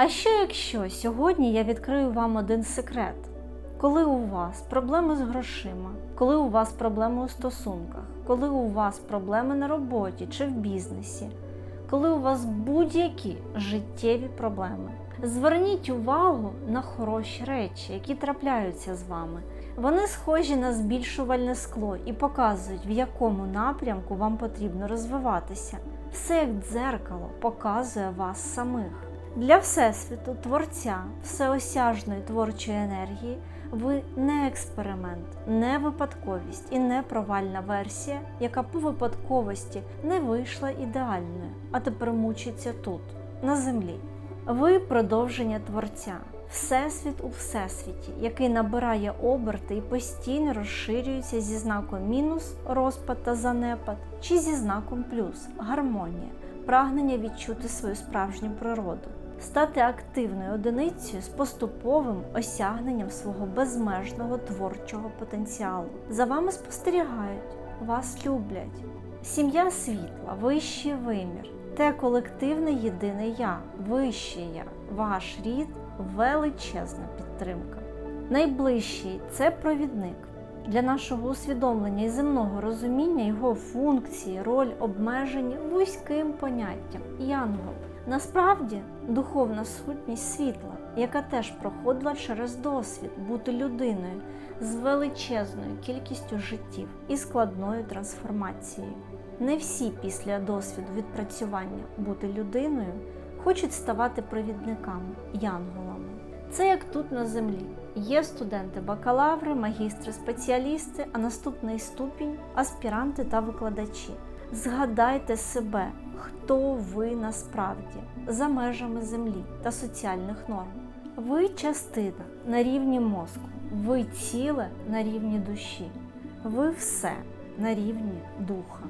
А що якщо сьогодні я відкрию вам один секрет? Коли у вас проблеми з грошима, коли у вас проблеми у стосунках, коли у вас проблеми на роботі чи в бізнесі, коли у вас будь-які життєві проблеми, зверніть увагу на хороші речі, які трапляються з вами. Вони схожі на збільшувальне скло і показують, в якому напрямку вам потрібно розвиватися. Все як дзеркало показує вас самих. Для Всесвіту, Творця, всеосяжної творчої енергії, ви не експеримент, не випадковість і не провальна версія, яка по випадковості не вийшла ідеальною, а тепер мучиться тут, на землі. Ви продовження Творця, Всесвіт у Всесвіті, який набирає оберти і постійно розширюється зі знаком мінус, розпад та занепад, чи зі знаком плюс гармонія, прагнення відчути свою справжню природу, стати активною одиницею з поступовим осягненням свого безмежного творчого потенціалу. За вами спостерігають, вас люблять. Сім'я світла, вищий вимір, те колективне єдине я, вище я, ваш рід величезна підтримка. Найближчий це провідник. Для нашого усвідомлення і земного розуміння його функції, роль обмежені вузьким поняттям янгол. Насправді духовна сутність світла, яка теж проходила через досвід бути людиною з величезною кількістю життів і складною трансформацією. Не всі після досвіду відпрацювання бути людиною хочуть ставати провідниками, янголами. Це як тут на землі. Є студенти бакалаври, магістри, спеціалісти, а наступний ступінь аспіранти та викладачі. Згадайте себе, хто ви насправді за межами землі та соціальних норм. Ви частина на рівні мозку, ви ціле на рівні душі, ви все на рівні духа.